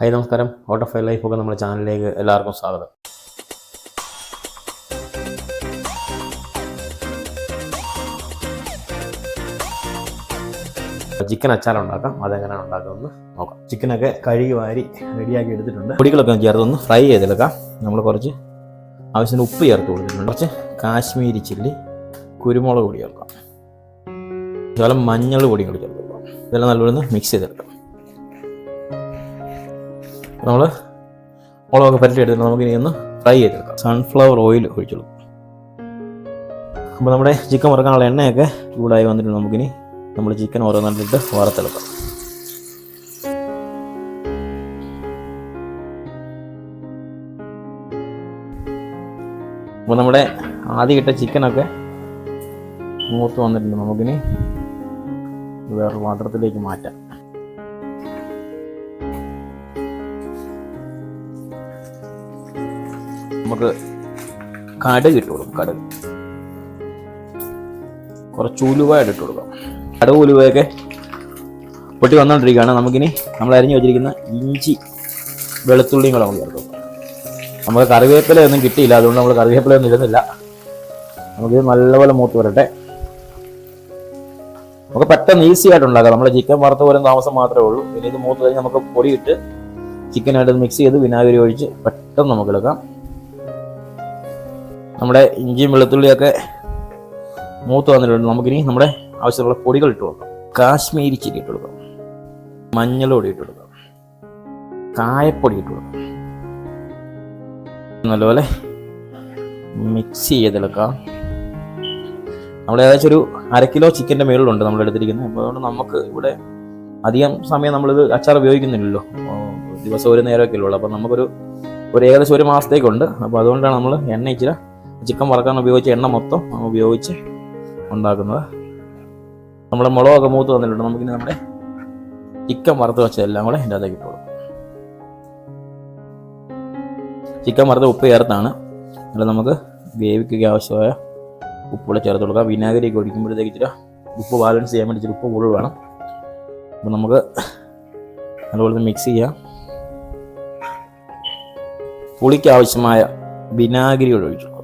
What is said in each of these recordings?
Hi നമസ്കാരം. Out of life ഒക്കെ നമ്മുടെ ചാനലിലേക്ക് എല്ലാവർക്കും സ്വാഗതം. ചിക്കൻ അച്ചാർ ഉണ്ടാക്കാം. അതെങ്ങനെയാണ് ഉണ്ടാക്കുന്നത് നോക്കാം. ചിക്കനൊക്കെ കഴുകി വാരി റെഡിയാക്കി എടുത്തിട്ടുണ്ട്. പൊടികളൊക്കെ ചേർത്തൊന്ന് ഫ്രൈ ചെയ്തെടുക്കാം. നമ്മൾ കുറച്ച് ആവശ്യത്തിന് ഉപ്പ് ചേർത്ത് കൊടുത്തിട്ടുണ്ട്. കുറച്ച് കാശ്മീരി ചില്ലി കുരുമുളക് പൊടി ചേർക്കാം. ശകലം മഞ്ഞൾ കൂടി ചേർത്ത് ഇതെല്ലാം നല്ലപോലെ മിക്സ് ചെയ്തെടുക്കാം. നമ്മൾ മുളകൊക്കെ പരട്ടി എടുത്തിട്ട് നമുക്ക് ഇനി ഒന്ന് ഫ്രൈ ചെയ്തെടുക്കാം. സൺഫ്ലവർ ഓയിൽ ഒഴിച്ചോളൂ. അപ്പോൾ നമ്മുടെ ചിക്കൻ വറുക്കാനുള്ള എണ്ണയൊക്കെ ചൂടായി വന്നിട്ട് നമുക്കിനി നമ്മൾ ചിക്കൻ ഓരോന്നിട്ട് വറുത്തെടുക്കാം. അപ്പോൾ നമ്മുടെ ആദ്യം ഇട്ട ചിക്കനൊക്കെ മൂത്ത് വന്നിട്ടുണ്ട്. നമുക്കിനി വേറൊരു പാത്രത്തിലേക്ക് മാറ്റാം. നമുക്ക് കടുക് ഇട്ട് കൊടുക്കും കടുക് കുറച്ച് ഉലുവായിട്ട് കൊടുക്കാം. കടുക് ഉലുവയൊക്കെ പൊട്ടി വന്നുകൊണ്ടിരിക്കുകയാണ് നമുക്കിനി നമ്മൾ അരിഞ്ഞു വെച്ചിരിക്കുന്ന ഇഞ്ചി വെളുത്തുള്ളിയും കൂടെ നമുക്ക് ചേർക്കും നമുക്ക് കറിവേപ്പില ഒന്നും കിട്ടിയില്ല. അതുകൊണ്ട് നമ്മൾ കറിവേപ്പില ഒന്നും ഇടുന്നില്ല. നമുക്ക് നല്ലപോലെ മൂത്ത് വരട്ടെ. നമുക്ക് പെട്ടെന്ന് ഈസി ആയിട്ട് ഉണ്ടാക്കാം. നമ്മൾ ചിക്കൻ വറുത്ത് പോലും താമസം മാത്രമേ ഉള്ളൂ. പിന്നെ ഇത് മൂത്ത് കഴിഞ്ഞ് നമുക്ക് പൊടി ഇട്ട് ചിക്കനായിട്ട് മിക്സ് ചെയ്ത് വിനാഗിരി ഒഴിച്ച് പെട്ടെന്ന് നമുക്ക് എടുക്കാം. നമ്മുടെ ഇഞ്ചിയും വെളുത്തുള്ളിയൊക്കെ മൂത്ത് വന്നിട്ടുണ്ട്. നമുക്കിനി നമ്മുടെ ആവശ്യമുള്ള പൊടികൾ ഇട്ട് കൊടുക്കാം. കാശ്മീരി ചിരി ഇട്ട് കൊടുക്കാം. മഞ്ഞൾ പൊടി ഇട്ട് കൊടുക്കാം. കായപ്പൊടി ഇട്ട് കൊടുക്കാം. നല്ലപോലെ മിക്സ് ചെയ്തെടുക്കാം. നമ്മൾ ഏകദേശം ഒരു അര കിലോ ചിക്കന്റെ മേളിലുണ്ട് നമ്മൾ എടുത്തിരിക്കുന്നത് അപ്പോൾ അതുകൊണ്ട് നമുക്ക് ഇവിടെ അധികം സമയം നമ്മളിത് അച്ചാർ ഉപയോഗിക്കുന്നില്ലല്ലോ. ദിവസം ഒരു നേരമൊക്കെ ഉള്ളൂ. അപ്പോൾ നമുക്കൊരു ഒരു ഏകദേശം ഒരു മാസത്തേക്കുണ്ട്. അപ്പോൾ അതുകൊണ്ടാണ് നമ്മൾ എണ്ണ ഇച്ചിരി ചിക്കൻ വറക്കാൻ ഉപയോഗിച്ച എണ്ണ മൊത്തം ഉപയോഗിച്ച് ഉണ്ടാക്കുന്നത്. നമ്മുടെ മുളകൊക്കെ മൂത്ത് വന്നിട്ടുണ്ട്. നമുക്കിനി നമ്മുടെ ചിക്കൻ വറുത്ത് വെച്ചതെല്ലാം കൂടെ ഇതിന്റെ അകത്തേക്ക് ഇട്ടു കൊടുക്കാം ചിക്കൻ വറുത്ത് ഉപ്പ് ചേർത്താണ്. എന്നിട്ട് നമുക്ക് വേവിക്കുക ആവശ്യമായ ഉപ്പ് കൂടെ ചേർത്ത് കൊടുക്കാം. വിനാഗിരിയൊക്കെ ഒഴിക്കുമ്പോഴത്തേക്ക് ഇച്ചിരി ഉപ്പ് ബാലൻസ് ചെയ്യാൻ വേണ്ടി ഇച്ചിരി ഉപ്പ് കൂടുതൽ വേണം. അപ്പോൾ നമുക്ക് അതുപോലെ മിക്സ് ചെയ്യാം. പുളിക്ക് ആവശ്യമായ വിനാഗിരി ഒഴിച്ചു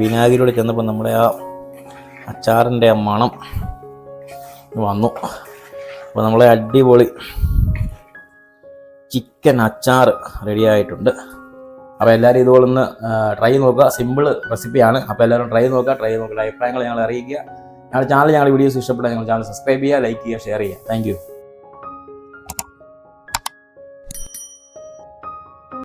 വിനാഗിരിയോടെ ചെന്നപ്പോൾ നമ്മുടെ ആ അച്ചാറിന്റെ ആ മണം വന്നു. അപ്പോൾ നമ്മളെ അടിപൊളി ചിക്കൻ അച്ചാർ റെഡി ആയിട്ടുണ്ട്. അപ്പോൾ എല്ലാവരും ഇതുപോലെ ഒന്ന് ട്രൈ നോക്കുക. സിമ്പിൾ റെസിപ്പിയാണ് അപ്പോൾ എല്ലാവരും ട്രൈ നോക്കുക. ട്രൈ നോക്കുക അഭിപ്രായങ്ങൾ ഞങ്ങൾ അറിയിക്കുക. ഞങ്ങളുടെ ചാനൽ ഞങ്ങളുടെ വീഡിയോസ് ഇഷ്ടപ്പെട്ടാൽ ഞങ്ങൾ ചാനൽ സബ്സ്ക്രൈബ് ചെയ്യുക ലൈക്ക് ചെയ്യുക ഷെയർ ചെയ്യുക. താങ്ക്